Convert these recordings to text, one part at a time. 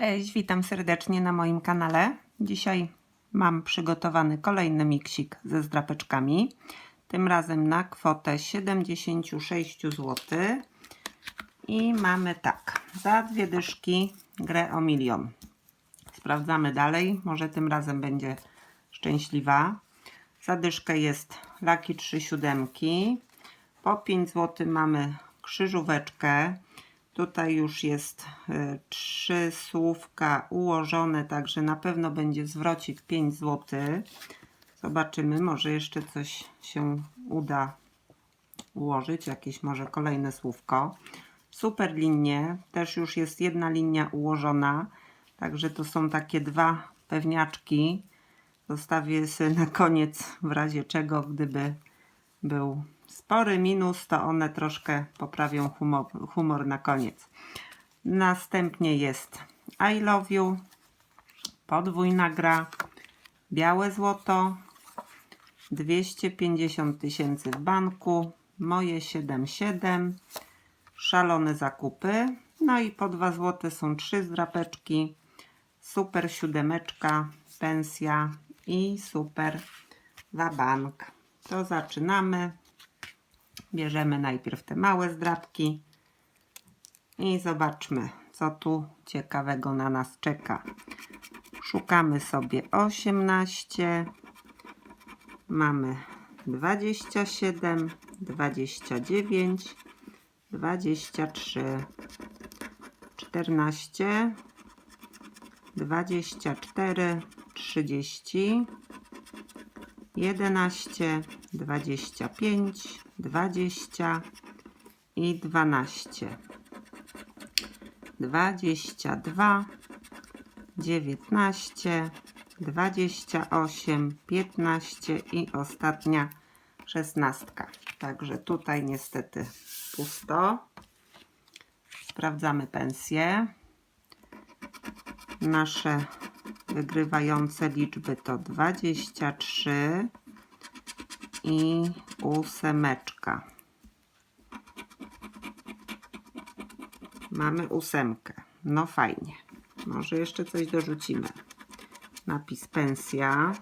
Cześć, witam serdecznie na moim kanale. Dzisiaj mam przygotowany kolejny miksik ze zdrapeczkami. Tym razem na kwotę 76 zł. I mamy tak, za dwie dyszki grę o milion. Sprawdzamy dalej, może tym razem będzie szczęśliwa. Za dyszkę jest laki 3 siódemki. Po 5 zł mamy krzyżóweczkę. Tutaj już jest y, trzy słówka ułożone, także na pewno będzie zwrocik 5 zł. Zobaczymy, może jeszcze coś się uda ułożyć, jakieś może kolejne słówko. Super linie, też już jest jedna linia ułożona, także to są takie dwa pewniaczki. Zostawię sobie na koniec, w razie czego, gdyby był spory minus, to one troszkę poprawią humor, humor na koniec. Następnie jest I love you, podwójna gra, białe złoto, 250 tysięcy w banku, moje 77, szalone zakupy, no i po 2 zł są trzy zdrapeczki, super siódemeczka, pensja i super wabank. To zaczynamy. Bierzemy najpierw te małe zdrapki i zobaczmy, co tu ciekawego na nas czeka. Szukamy sobie 18, mamy 27, 29, 23, 14, 24, 30, 11, 25, 20 i 12. 22, 19, 28, 15 i ostatnia szesnastka. Także tutaj niestety pusto. Sprawdzamy pensję. Nasze wygrywające liczby to 23 i ósemeczka. Mamy ósemkę. No fajnie. Może jeszcze coś dorzucimy. Napis pensja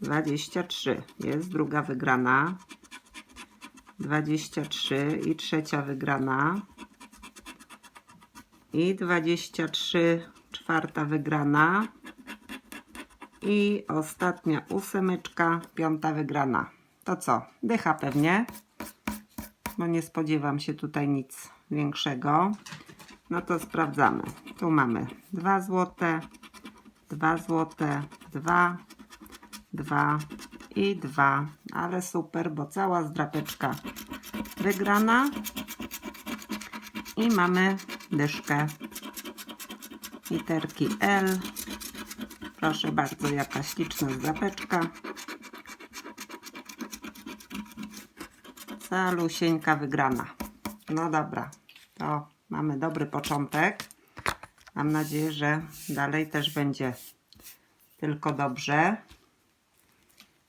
23. Jest druga wygrana. 23 i trzecia wygrana. I 23 czwarta wygrana. I ostatnia ósemeczka, piąta wygrana. To co? Dycha pewnie. Bo nie spodziewam się tutaj nic większego. No to sprawdzamy. Tu mamy 2 złote, 2 złote, 2, 2 i 2. Ale super, bo cała zdrapeczka wygrana. I mamy dyszkę. Literki L. Proszę bardzo, jaka śliczna zdrapeczka. Calusieńka wygrana. No dobra, to mamy dobry początek. Mam nadzieję, że dalej też będzie tylko dobrze.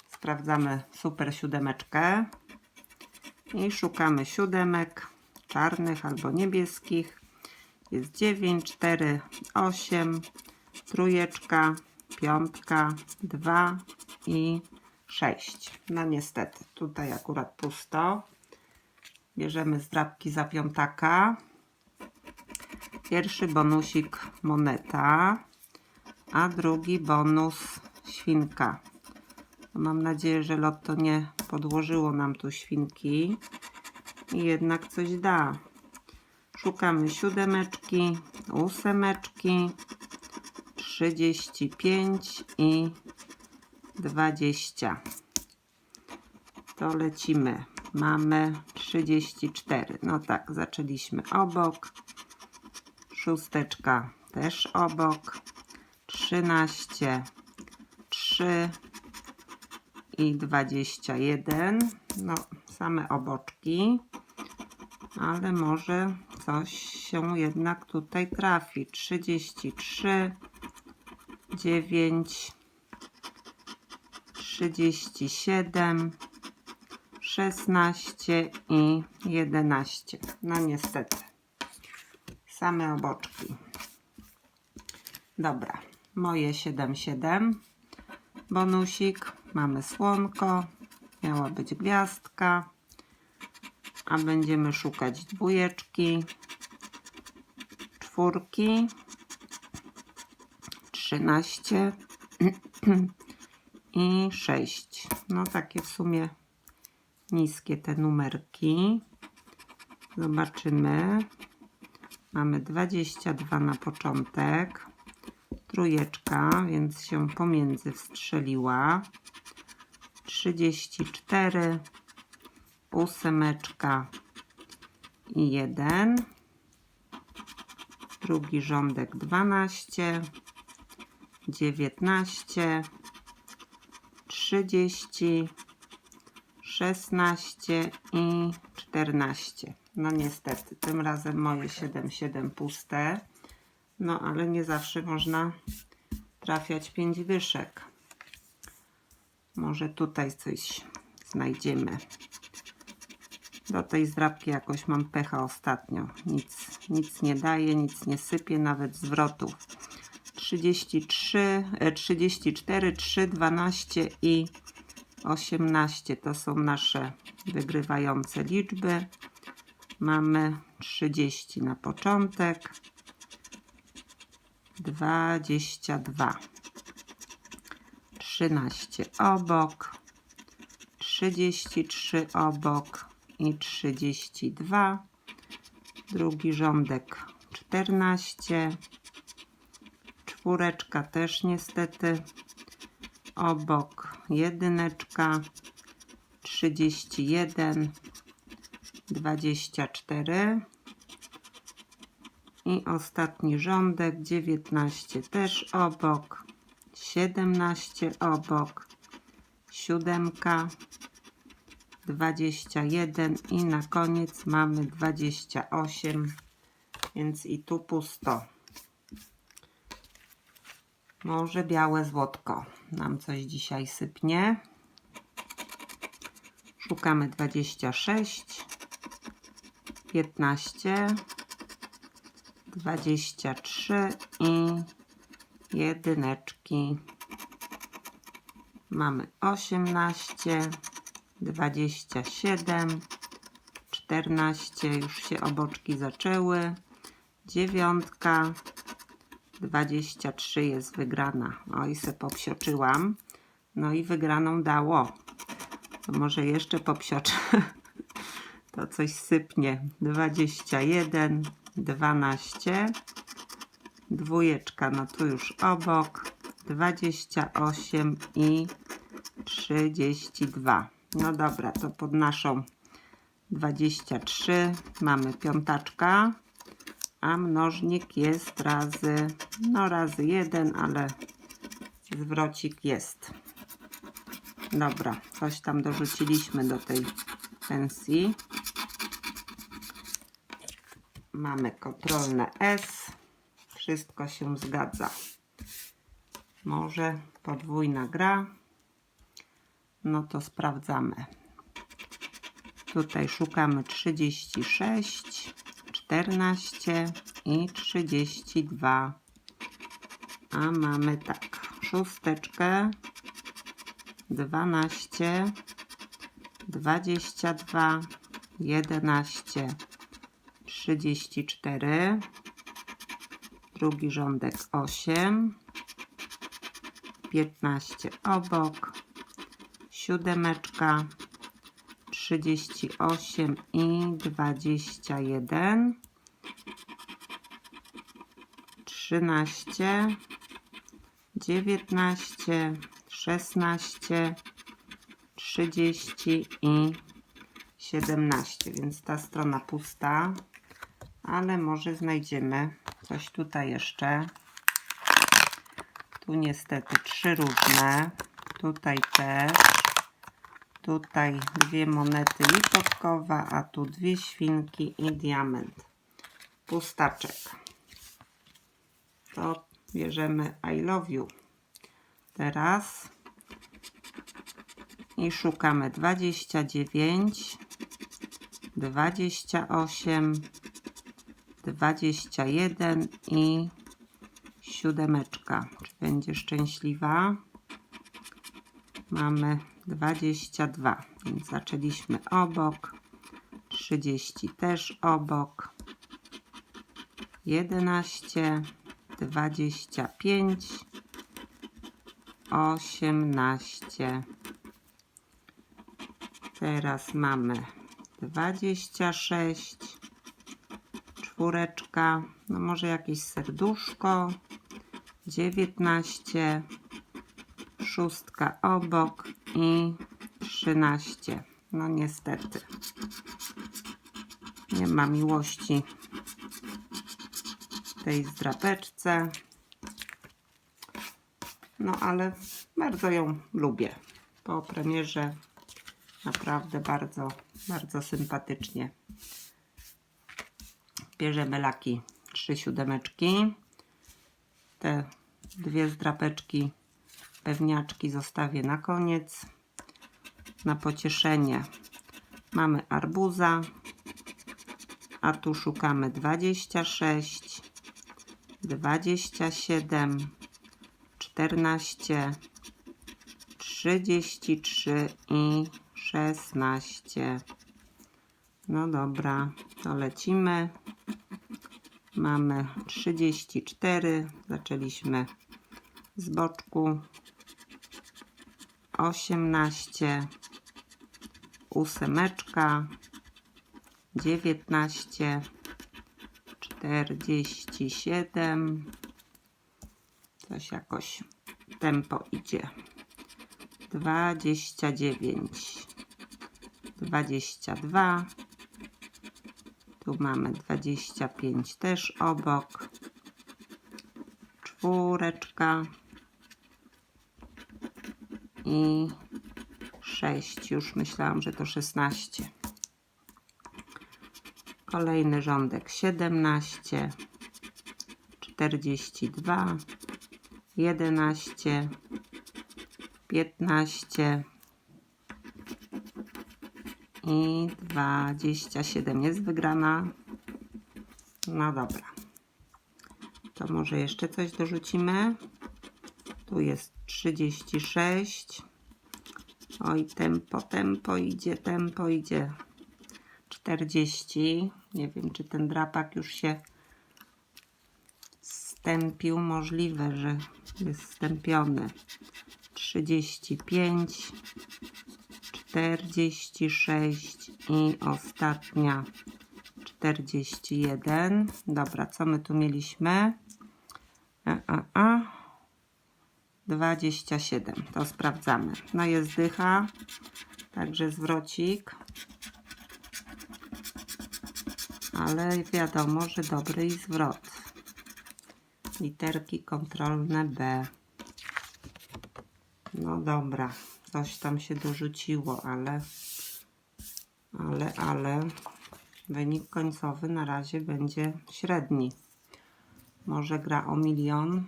Sprawdzamy super siódemeczkę i szukamy siódemek czarnych albo niebieskich. Jest 9, 4, 8, trójeczka, piątka, 2 i 6. No niestety, tutaj akurat pusto. Bierzemy zdrabki za piątaka. Pierwszy bonusik moneta, a drugi bonus świnka. Mam nadzieję, że lotto nie podłożyło nam tu świnki i jednak coś da. Szukamy siódemeczki, ósemeczki, 35 i 20. To lecimy. Mamy 34. No tak, zaczęliśmy obok. Szósteczka też obok. 13, 3 i 21. No, same oboczki. Ale może coś się jednak tutaj trafi. 33, 9, 37, 16 i 11. No niestety, same oboczki. Dobra, moje 7,7. Bonusik. Mamy słonko. Miała być gwiazdka. A będziemy szukać dwójeczki, czwórki, 13 i 6. No takie w sumie niskie te numerki. Zobaczymy. Mamy 22 na początek. Trójeczka, więc się pomiędzy wstrzeliła. 34, ósemeczka i 1. Drugi rządek 12, 19, 30, 16 i 14. No niestety, tym razem moje 7-7 puste. No ale nie zawsze można trafiać 5 dyszek. Może tutaj coś znajdziemy. Do tej zdrabki jakoś mam pecha ostatnio. Nic, nic nie daje, nic nie sypie, nawet zwrotów. 33, e, 34, 3, 12 i 18 to są nasze wygrywające liczby. Mamy 30 na początek, 22, 13 obok, 33 obok i 32. Drugi rządek 14, czwóreczka też niestety obok. Jedyneczka 31 24 i ostatni rządek 19 też obok. 17 obok. Siódemka 21 i na koniec mamy 28 więc i tu pusto może białe złotko. Nam coś dzisiaj sypnie. Szukamy 26, 15, 23 i jedyneczki. Mamy 18, 27, 14, już się oboczki zaczęły, dziewiątka, 23 jest wygrana. Oj, se popsioczyłam. No i wygraną dało. To może jeszcze popsioczę. To coś sypnie. 21, 12. Dwójeczka, no tu już obok. 28 i 32. No dobra, to pod naszą 23 mamy piątaczka a mnożnik jest razy, no razy jeden, ale zwrocik jest. Dobra, coś tam dorzuciliśmy do tej pensji. Mamy kontrolne S. Wszystko się zgadza. Może podwójna gra. No to sprawdzamy. Tutaj szukamy 36. 14 i 32. A mamy tak, szósteczkę, 12, 22, 11, 34. Drugi rządek 8, 15 obok, siódemeczka, 38 i 21. 13, 19, 16, 30 i 17, więc ta strona pusta, ale może znajdziemy coś tutaj jeszcze. Tu niestety trzy różne, tutaj też, tutaj dwie monety lipotkowa, a tu dwie świnki i diament. Pustaczek to bierzemy I love you. Teraz i szukamy 29, 28, 21 i Siódemeczka. Czy będzie szczęśliwa? Mamy 22, więc zaczęliśmy obok. 30 też obok. 11, 25, 18. Teraz mamy 26, czwóreczka, no może jakieś serduszko, 19, szóstka obok i 13. No niestety. Nie ma miłości tej zdrapeczce. No ale bardzo ją lubię. Po premierze naprawdę bardzo, bardzo sympatycznie. Bierzemy laki trzy siódemeczki. Te dwie zdrapeczki pewniaczki zostawię na koniec. Na pocieszenie mamy arbuza, a tu szukamy 26, 27, 14, 33 i 16. No dobra, to lecimy. Mamy 34, zaczęliśmy z boczku. 18, ósemeczka, 19, 47. Coś jakoś tempo idzie. 29, 22. Tu mamy 25 też obok. Czwóreczka i 6. Już myślałam, że to 16. Kolejny rządek 17, 42, 11, 15 i 27. Jest wygrana. No dobra. To może jeszcze coś dorzucimy. Tu jest 36. Oj, tempo, tempo idzie, tempo idzie. 40. Nie wiem, czy ten drapak już się stępił. Możliwe, że jest stępiony. 35. 46 i ostatnia 41. Dobra, co my tu mieliśmy? A, a, a. 27. To sprawdzamy. No jest dycha, także zwrocik. Ale wiadomo, że dobry i zwrot. Literki kontrolne B. No dobra, coś tam się dorzuciło, ale, ale, ale wynik końcowy na razie będzie średni. Może gra o milion.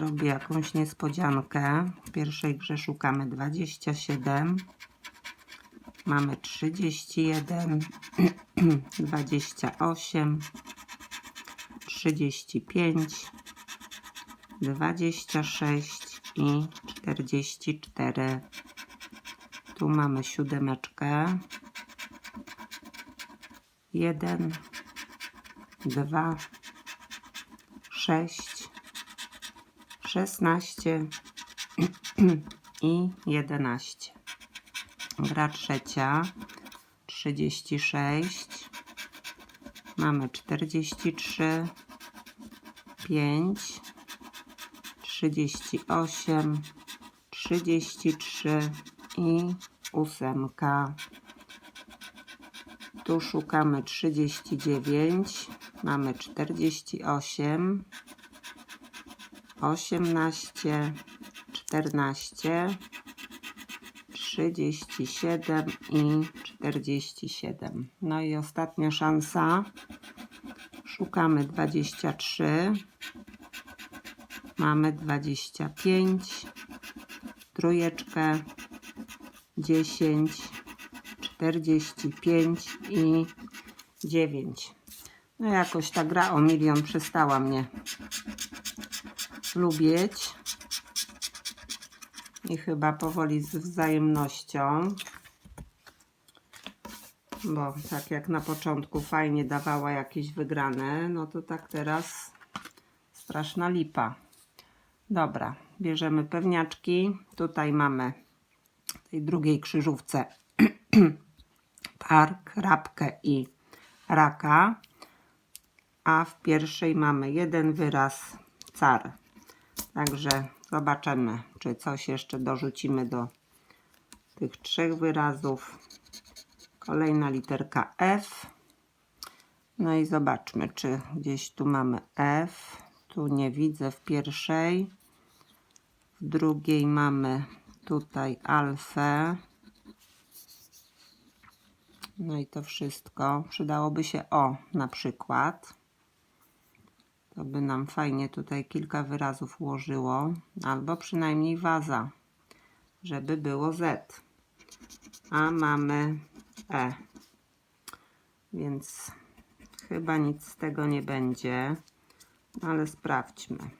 Zrobię jakąś niespodziankę. W pierwszej grze szukamy 27. Mamy 31, 28, 35, 26 i 44. Tu mamy siódemeczkę. 1, 2, 6, 16 i 11. Gra trzecia 36. Mamy 43, 5, 38, 33 i ósemka. Tu szukamy 39, mamy 48, 18, 14, 37 i 47. No i ostatnia szansa. Szukamy 23. Mamy 25. Trójeczkę. 10, 45 i 9. No jakoś ta gra o milion przestała mnie lubić. I chyba powoli z wzajemnością. Bo tak jak na początku fajnie dawała jakieś wygrane, no to tak teraz straszna lipa. Dobra, bierzemy pewniaczki. Tutaj mamy w tej drugiej krzyżówce park, rabkę i raka. A w pierwszej mamy jeden wyraz car. Także zobaczymy, czy coś jeszcze dorzucimy do tych trzech wyrazów. Kolejna literka F. No i zobaczmy, czy gdzieś tu mamy F. Tu nie widzę w pierwszej. W drugiej mamy tutaj alfę. No i to wszystko. Przydałoby się O na przykład. To by nam fajnie tutaj kilka wyrazów ułożyło. Albo przynajmniej waza, żeby było Z. A mamy E. Więc chyba nic z tego nie będzie. Ale sprawdźmy.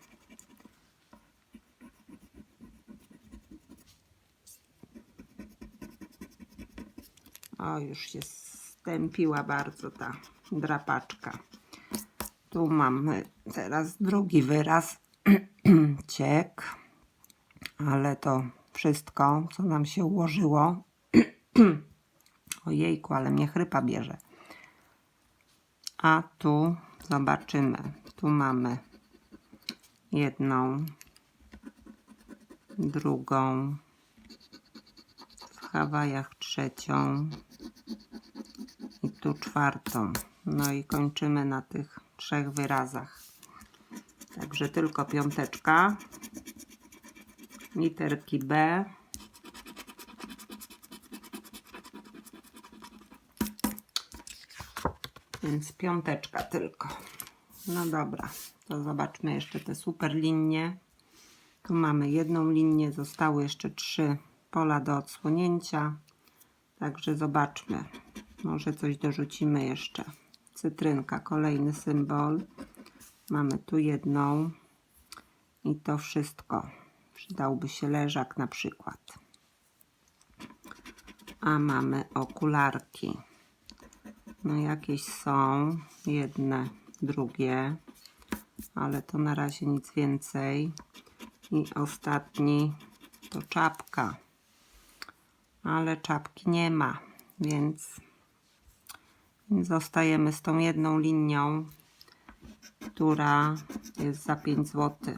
O, już się stępiła bardzo ta drapaczka. Tu mamy teraz drugi wyraz. Ciek. Ale to wszystko, co nam się ułożyło. Ojejku, ale mnie chrypa bierze. A tu zobaczymy. Tu mamy jedną, drugą, w Hawajach trzecią i tu czwartą. No i kończymy na tych trzech wyrazach. Także tylko piąteczka, literki B, więc piąteczka tylko. No dobra, to zobaczmy jeszcze te super linie. Tu mamy jedną linię, zostały jeszcze trzy pola do odsłonięcia. Także zobaczmy. Może coś dorzucimy jeszcze. Cytrynka, kolejny symbol. Mamy tu jedną. I to wszystko. Przydałby się leżak na przykład. A mamy okularki. No jakieś są. Jedne, drugie. Ale to na razie nic więcej. I ostatni to czapka. Ale czapki nie ma, więc zostajemy z tą jedną linią, która jest za 5 zł.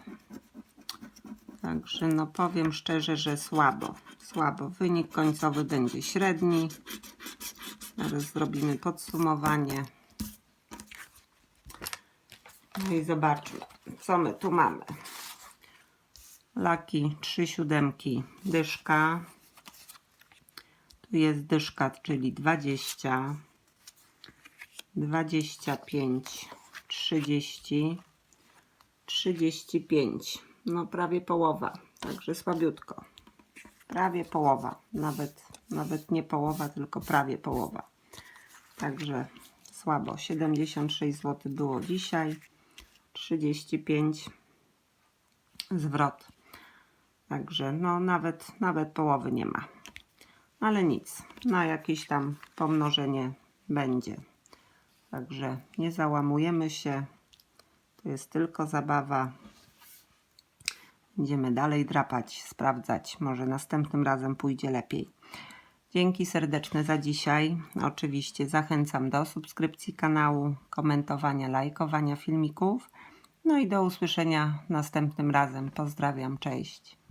Także no powiem szczerze, że słabo. Słabo. Wynik końcowy będzie średni. Zrobimy podsumowanie. No i zobaczmy, co my tu mamy. Laki 3 siódemki, dyszka. Tu jest dyszka, czyli 20, 25, 30, 35. No prawie połowa, także słabiutko. Prawie połowa, nawet, nawet nie połowa, tylko prawie połowa. Także słabo. 76 zł było dzisiaj, 35 zwrot. Także no nawet, nawet połowy nie ma. Ale nic, na jakieś tam pomnożenie będzie. Także nie załamujemy się. To jest tylko zabawa. Będziemy dalej drapać, sprawdzać. Może następnym razem pójdzie lepiej. Dzięki serdeczne za dzisiaj. Oczywiście zachęcam do subskrypcji kanału, komentowania, lajkowania filmików. No i do usłyszenia następnym razem. Pozdrawiam, cześć.